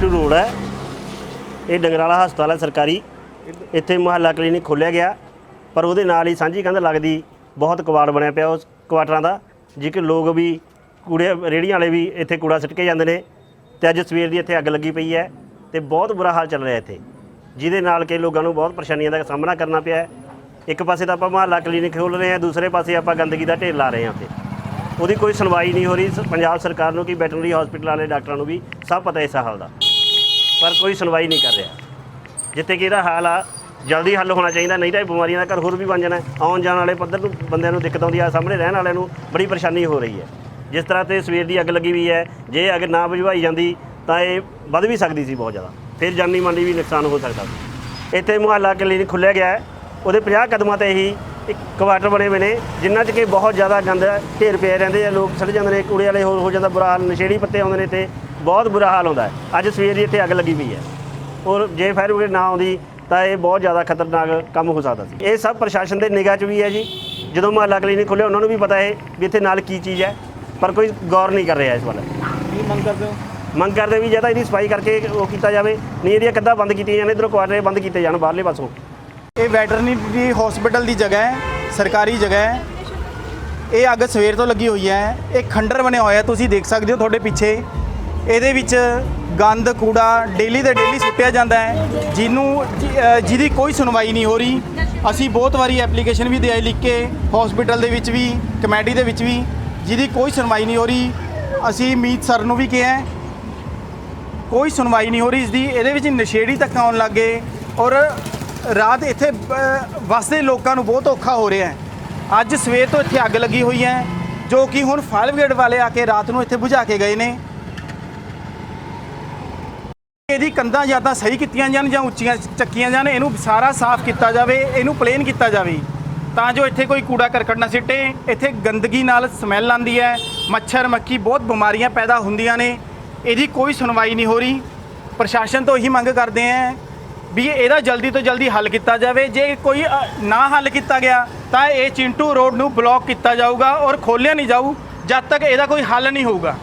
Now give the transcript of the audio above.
To road ਹੈ। ਇਹ ਡੰਗਰਾਲਾ ਹਸਪਤਾਲ ਹੈ ਸਰਕਾਰੀ। ਇੱਥੇ ਮੁਹੱਲਾ ਕਲੀਨਿਕ ਖੋਲ੍ਹਿਆ ਗਿਆ। ਪਰ ਉਹਦੇ ਨਾਲ ਹੀ ਸਾਂਝੀ ਕੰਧ ਲੱਗਦੀ ਬਹੁਤ ਕਵਾੜ ਬਣਿਆ ਪਿਆ ਉਸ ਕੁਆਟਰਾਂ ਦਾ ਜੇ ਲੋਕ ਵੀ ਕੂੜੇ, ਰੇੜੀਆਂ ਵਾਲੇ ਵੀ ਇੱਥੇ ਕੂੜਾ ਸਿੱਟ ਕੇ ਜਾਂਦੇ ਨੇ। ਤੇ ਅੱਜ ਸਵੇਰ ਦੀ ਇੱਥੇ ਅੱਗ ਲੱਗੀ ਪਈ ਹੈ ਤੇ ਬਹੁਤ ਬੁਰਾ ਹਾਲ ਚੱਲ ਰਿਹਾ ਇੱਥੇ। ਜਿਹਦੇ ਨਾਲ ਕਿ ਲੋਕਾਂ ਨੂੰ ਬਹੁਤ ਪਰੇਸ਼ਾਨੀਆਂ ਦਾ ਸਾਹਮਣਾ ਕਰਨਾ ਪਿਆ ਹੈ। ਇੱਕ ਪਾਸੇ ਤਾਂ ਆਪਾਂ ਮੁਹੱਲਾ ਕਲੀਨਿਕ ਖੋਲ੍ਹ ਰਹੇ ਹਾਂ, ਦੂਸਰੇ ਪਾਸੇ ਆਪਾਂ ਗੰਦਗੀ ਦਾ ਢੇਰ ਲਾ ਰਹੇ ਹਾਂ ਉੱਥੇ। ਉਹਦੀ ਕੋਈ ਸੁਣਵਾਈ ਨਹੀਂ ਹੋ ਰਹੀ। ਪੰਜਾਬ ਸਰਕਾਰ ਨੂੰ ਕਿ ਵੈਟਰਨਰੀ ਹਸਪੀਟਲ ਵਾਲੇ ਡਾਕਟਰਾਂ ਨੂੰ ਵੀ ਸਭ ਪਤਾ ਇਸ ਹਾਲ ਦਾ। ਪਰ ਕੋਈ ਸੁਣਵਾਈ ਨਹੀਂ ਕਰ ਰਿਹਾ। ਜਿੱਥੇ ਕਿ ਇਹਦਾ ਹਾਲ ਆ, ਜਲਦੀ ਹੱਲ ਹੋਣਾ ਚਾਹੀਦਾ, ਨਹੀਂ ਤਾਂ ਇਹ ਬਿਮਾਰੀਆਂ ਦਾ ਘਰ ਹੋਰ ਵੀ ਬਣ ਜਾਣਾ ਆਉਣ ਜਾਣ ਵਾਲੇ ਪੱਧਰ ਨੂੰ, ਬੰਦਿਆਂ ਨੂੰ ਦਿੱਕਤ ਆਉਂਦੀ ਆ, ਸਾਹਮਣੇ ਰਹਿਣ ਵਾਲਿਆਂ ਨੂੰ ਬੜੀ ਪਰੇਸ਼ਾਨੀ ਹੋ ਰਹੀ ਹੈ। ਜਿਸ ਤਰ੍ਹਾਂ ਤੇ ਸਵੇਰ ਦੀ ਅੱਗ ਲੱਗੀ ਹੋਈ ਹੈ, ਜੇ ਅੱਗ ਨਾ ਬੁਝਵਾਈ ਜਾਂਦੀ, ਤਾਂ ਇਹ ਵੱਧ ਵੀ ਸਕਦੀ ਸੀ ਬਹੁਤ ਜ਼ਿਆਦਾ। ਫਿਰ ਜਾਨੀ ਮਾਲੀ ਵੀ ਨੁਕਸਾਨ ਹੋ ਸਕਦਾ ਸੀ। ਇੱਥੇ ਮੁਹੱਲਾ ਕਲੀਨਿਕ ਖੁੱਲ੍ਹਿਆ ਗਿਆ ਹੈ। ਉਹਦੇ 50 ਕਦਮਾਂ ਤੇ ਹੀ ਇੱਕ ਕੁਆਟਰ ਬਣੇ ਹੋਏ ਨੇ, ਜਿਨ੍ਹਾਂ 'ਚ ਕਿ ਬਹੁਤ ਜ਼ਿਆਦਾ ਗੰਦ ਢੇਰ ਪਿਆ ਰਹਿੰਦੇ ਆ, ਲੋਕ ਸੜ ਜਾਂਦੇ ਨੇ, ਕੂੜੇ ਵਾਲੇ ਹੋਰ ਹੋ ਜਾਂਦਾ, ਬੁਰਾ ਹਾਲ, ਨਸ਼ੇੜੀ ਪੱਤੇ ਆਉਂਦੇ ਨੇ ਤੇ ਬਹੁਤ ਬੁਰਾ ਹਾਲ ਹੁੰਦਾ ਹੈ। ਅੱਜ ਸਵੇਰ ਦੀ ਇੱਥੇ ਅੱਗ ਲੱਗੀ ਪਈ ਹੈ। ਔਰ ਜੇ ਫਾਇਰ ਬ੍ਰਿਗੇਡ ਨਾ ਆਉਂਦੀ ਤਾਂ ਇਹ ਬਹੁਤ ਜ਼ਿਆਦਾ ਖਤਰਨਾਕ ਕੰਮ ਹੋ ਸਕਦਾ ਸੀ। ਇਹ ਸਭ ਪ੍ਰਸ਼ਾਸਨ ਦੇ ਨਿਗਾਹ 'ਚ ਵੀ ਹੈ ਜੀ। ਜਦੋਂ ਮੁਹੱਲਾ ਕਲੀਨਿਕ ਖੁੱਲ੍ਹਿਆ ਉਹਨਾਂ ਨੂੰ ਵੀ ਪਤਾ ਹੈ ਵੀ ਇੱਥੇ ਨਾਲ ਕੀ ਚੀਜ਼ ਹੈ ਪਰ ਕੋਈ ਗੌਰ ਨਹੀਂ ਕਰ ਰਿਹਾ ਇਸ ਵੱਲ। ਕੀ ਮੰਗ ਕਰਦੇ ਹੋ? ਮੰਗ ਕਰਦੇ ਵੀ ਜਾਂ ਤਾਂ ਇਹਦੀ ਸਫ਼ਾਈ ਕਰਕੇ ਉਹ ਕੀਤਾ ਜਾਵੇ। ਨਹੀਂ ਇਹਦੀਆਂ ਕੰਧਾਂ ਬੰਦ ਕੀਤੀਆਂ ਜਾਣ ਇਧਰੋਂ ਕੁਆਟਰੇ ਬੰਦ ਕੀਤੇ ਜਾਣ ਬਾਹਰਲੇ ਪਾਸੋਂ। ਇਹ ਵੈਟਰਨਰੀ ਹਸਪੀਟਲ ਦੀ ਜਗ੍ਹਾ ਹੈ ਸਰਕਾਰੀ ਜਗ੍ਹਾ ਹੈ। ਇਹ ਅੱਗ ਸਵੇਰ ਤੋਂ ਲੱਗੀ ਹੋਈ ਹੈ। ਇਹ ਖੰਡਰ ਬਣਿਆ ਹੋਇਆ ਤੁਸੀਂ ਦੇਖ ਸਕਦੇ ਹੋ ਤੁਹਾਡੇ ਪਿੱਛੇ। ਇਹਦੇ ਵਿੱਚ ਗੰਦ ਕੂੜਾ ਡੇਲੀ ਦੇ ਡੇਲੀ ਸੁੱਟਿਆ ਜਾਂਦਾ ਹੈ। ਜਿਹਨੂੰ ਜਿਹਦੀ ਕੋਈ ਸੁਣਵਾਈ ਨਹੀਂ ਹੋ ਰਹੀ। ਅਸੀਂ ਬਹੁਤ ਵਾਰੀ ਐਪਲੀਕੇਸ਼ਨ ਵੀ ਦੇ ਲਿਖ ਕੇ ਹਸਪੀਟਲ ਦੇ ਵਿੱਚ ਵੀ ਕਮੇਟੀ ਦੇ ਵਿੱਚ ਵੀ ਜਿਹਦੀ ਕੋਈ ਸੁਣਵਾਈ ਨਹੀਂ ਹੋ ਰਹੀ। ਅਸੀਂ ਮੀਤ ਸਰ ਨੂੰ ਵੀ ਕਿਹਾ ਕੋਈ ਸੁਣਵਾਈ ਨਹੀਂ ਹੋ ਰਹੀ ਇਸ ਦੀ ਇਹਦੇ ਵਿੱਚ ਨਸ਼ੇੜੀ ਤੱਕ ਆਉਣ ਲੱਗੇ ਔਰ ਰਾਤ ਇੱਥੇ ਅ, ਵਸਦੇ ਲੋਕਾਂ ਨੂੰ ਬਹੁਤ ਔਖਾ ਹੋ ਰਿਹਾ ਹੈ। ਅੱਜ ਸਵੇਰ ਤੋਂ ਇੱਥੇ ਅੱਗ ਲੱਗੀ ਹੋਈ ਹੈ ਜੋ ਕਿ ਹੁਣ ਫਾਇਰ ਬ੍ਰਿਗੇਡ ਵਾਲੇ ਆ ਕੇ ਰਾਤ ਨੂੰ ਇੱਥੇ ਬੁਝਾ ਕੇ ਗਏ ਨੇ। ਇਹਦੀ ਕੰਧਾਂ ਜਾਂ ਤਾਂ ਸਹੀ ਕੀਤੀਆਂ ਜਾਣ ਜਾਂ ਉੱਚੀਆਂ ਚੱਕੀਆਂ ਜਾਣ, ਇਹਨੂੰ ਸਾਰਾ ਸਾਫ਼ ਕੀਤਾ ਜਾਵੇ, ਇਹਨੂੰ ਪਲੇਨ ਕੀਤਾ ਜਾਵੇ। ਤਾਂ ਜੋ ਇੱਥੇ ਕੋਈ ਕੂੜਾ ਕਰਕਟ ਨਾ ਸਿੱਟੇ, ਇੱਥੇ ਗੰਦਗੀ ਨਾਲ ਸਮੈਲ ਆਉਂਦੀ ਹੈ, ਮੱਛਰ ਮੱਖੀ ਬਹੁਤ ਬਿਮਾਰੀਆਂ ਪੈਦਾ ਹੁੰਦੀਆਂ ਨੇ, ਇਹਦੀ ਕੋਈ ਸੁਣਵਾਈ ਨਹੀਂ ਹੋ ਰਹੀ। ਪ੍ਰਸ਼ਾਸਨ ਤੋਂ ਇਹੀ ਮੰਗ ਕਰਦੇ ਆਂ ਵੀ ਇਹਦਾ ਜਲਦੀ ਤੋਂ ਜਲਦੀ ਹੱਲ ਕੀਤਾ ਜਾਵੇ। ਜੇ ਕੋਈ ਨਾ ਹੱਲ ਕੀਤਾ ਗਿਆ, ਤਾਂ ਇਹ ਚਿੰਟੂ ਰੋਡ ਨੂੰ ਬਲੌਕ ਕੀਤਾ ਜਾਊਗਾ ਔਰ ਖੋਲ੍ਹਿਆ ਨਹੀਂ ਜਾਊ, ਜਦ ਤੱਕ ਇਹਦਾ ਕੋਈ ਹੱਲ ਨਹੀਂ ਹੋਊਗਾ।